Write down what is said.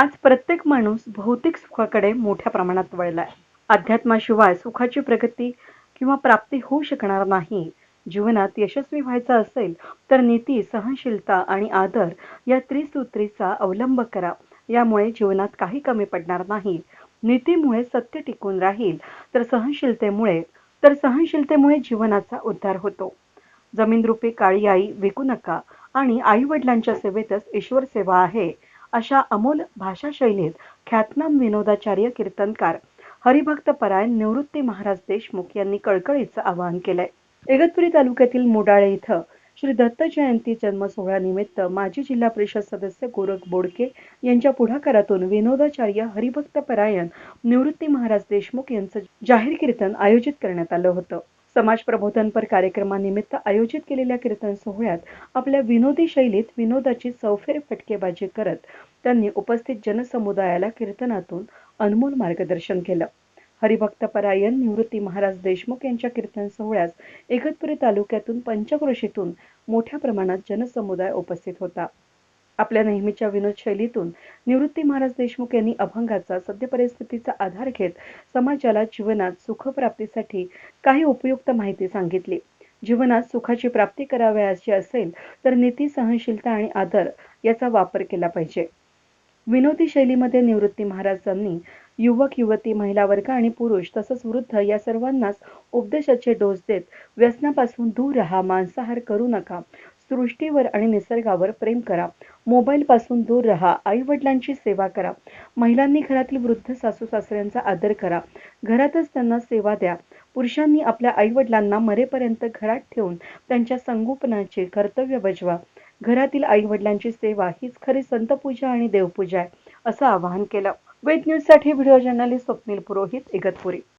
आज प्रत्येक माणूस भौतिक सुखाकडे मोठ्या प्रमाणात वळलाय. अध्यात्माशिवाय सुखाची प्रगती किंवा प्राप्ती होऊ शकणार नाही. जीवनात यशस्वी व्हायचं असेल तर नीती सहनशीलता आणि आदर या त्रिसूत्रीचा अवलंब करा. यामुळे जीवनात काही कमी पडणार नाही. नीतीमुळे सत्य टिकून राहील तर सहनशीलतेमुळे तर सहनशीलतेमुळे जीवनाचा उद्धार होतो. जमीनरूपी काळी आई विकू नका आणि आई वडिलांच्या सेवेतच ईश्वर सेवा आहे. अशा अमोल भाषा शैलीत ख्यातनाम विनोदाचार्य कीर्तनकार हरिभक्त परायण निवृत्ती महाराज देशमुख यांनी कळकळीचं आवाहन केलंय. इगतपुरी तालुक्यातील मोडाळे इथं श्री दत्त जयंती जन्म सोहळ्यानिमित्त माजी जिल्हा परिषद सदस्य गोरख बोडके यांच्या पुढाकारातून विनोदाचार्य हरिभक्त परायण निवृत्ती महाराज देशमुख यांचं जाहीर कीर्तन आयोजित करण्यात आलं होतं. समाज प्रबोधनपर कार्यक्रमानिमित्त आयोजित केलेल्या कीर्तन सोहळ्यात आपल्या विनोदी शैलीत विनोदाची चौफेर फटकेबाजी करत त्यांनी उपस्थित जनसमुदायाला कीर्तनातून अनमोल मार्गदर्शन केलं. हरिभक्त परायण निवृत्ती महाराज देशमुख यांच्या कीर्तन सोहळ्यास इगतपुरी तालुक्यातून पंचक्रोशीतून मोठ्या प्रमाणात जनसमुदाय उपस्थित होता. आपल्या नेहमीच्या विनोद शैलीतून निवृत्ती महाराज देशमुख यांनी अभंगाचा सद्य परिस्थितीचा आधार घेत समाजाला जीवनात सुखप्राप्तीसाठी काही उपयुक्त माहिती सांगितली. जीवनात सुखाची प्राप्ती करावयाची असेल तर नीती सहनशीलता आणि आदर याचा वापर केला पाहिजे. विनोदी शैलीमध्ये निवृत्ती महाराजांनी युवक युवती महिला वर्ग आणि पुरुष तसंच वृद्ध या सर्वांनाच उपदेशाचे डोस देत व्यसनापासून दूर राहा मांसाहार करू नका सृष्टीवर आणि निसर्गावर प्रेम करा. मोबाईल पासून दूर राहा. आई वडिलांची सेवा करा. महिलांनी घरातील वृद्ध सासू सासऱ्यांचा आदर करा. घरातच त्यांना सेवा द्या. पुरुषांनी आपल्या आईवडिलांना मरेपर्यंत घरात ठेवून त्यांच्या संगोपनाचे कर्तव्य बजवा. घरातील आई वडिलांची सेवा हीच खरी संतपूजा आणि देवपूजा आहे असं आवाहन केलं. वेद न्यूजसाठी व्हिडिओ जर्नलिस्ट स्वप्नील पुरोहित इगतपुरी.